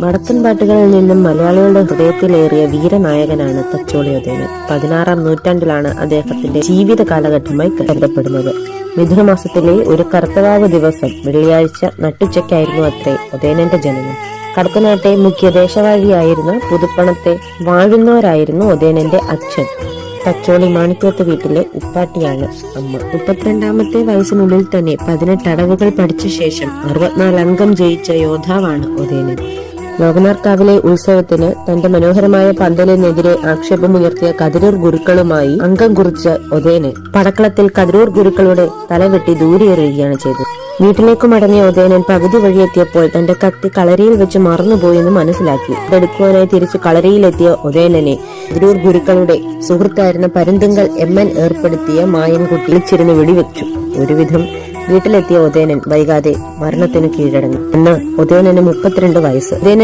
വടക്കൻ പാട്ടുകളിൽ നിന്നും മലയാളികളുടെ ഹൃദയത്തിലേറിയ വീരനായകനാണ് തച്ചോളി അദ്ദേഹം പതിനാറാം നൂറ്റാണ്ടിലാണ് അദ്ദേഹത്തിന്റെ ജീവിത കാലഘട്ടമായി കരുതപ്പെടുന്നത്. മിഥുനമാസത്തിലെ ഒരു കർത്തവാവ് ദിവസം വെള്ളിയാഴ്ച നട്ടുച്ചയ്ക്കായിരുന്നു അത്രേ ഉദയനന്റെ ജനനം. കടത്തനാട്ടെ മുഖ്യ ദേശവാഴിയായിരുന്ന പുതുപ്പണത്തെ വാഴുന്നവരായിരുന്നു ഉദയനന്റെ അച്ഛൻ. തച്ചോളി മാണിക്കോത്ത് വീട്ടിലെ ഉപ്പാട്ടിയാണ് അമ്മ. മുപ്പത്തിരണ്ടാമത്തെ വയസ്സിനുള്ളിൽ തന്നെ പതിനെട്ട് അടവുകൾ പഠിച്ച ശേഷം അറുപത്തിനാല് അംഗം ജയിച്ച യോദ്ധാവാണ് ഉദയനൻ. ലോകനാർക്കാവിലെ ഉത്സവത്തിന് തന്റെ മനോഹരമായ പന്തലിനെതിരെ ആക്ഷേപമുയർത്തിയ കതിരൂർ ഗുരുക്കളുമായി അംഗം കുറിച്ച് ഒതേന് പടക്കളത്തിൽ കതിരൂർ ഗുരുക്കളുടെ തലവെട്ടി ദൂരെയെറിയുകയാണ് ചെയ്തത്. വീട്ടിലേക്ക് മടങ്ങിയ ഉദയനൻ പകുതി വഴിയെത്തിയപ്പോൾ തന്റെ കത്തി കളരിയിൽ വെച്ച് മറന്നുപോയെന്ന് മനസ്സിലാക്കി. ഇതെടുക്കുവാനായി തിരിച്ച് കളരിയിലെത്തിയ ഉദയനനെ കതിരൂർ ഗുരുക്കളുടെ സുഹൃത്തായിരുന്ന പരുന്തുങ്കൽ എം എൻ ഏർപ്പെടുത്തിയ മായൻകുട്ടി വിളിച്ചിരുന്ന് വെടിവെച്ചു. ഒരുവിധം വീട്ടിലെത്തിയ ഉദയനൻ വൈകാതെ മരണത്തിന് കീഴടങ്ങി. അന്ന് ഉദയനന് മുപ്പത്തിരണ്ട് വയസ്സ്. ഉദയനൻ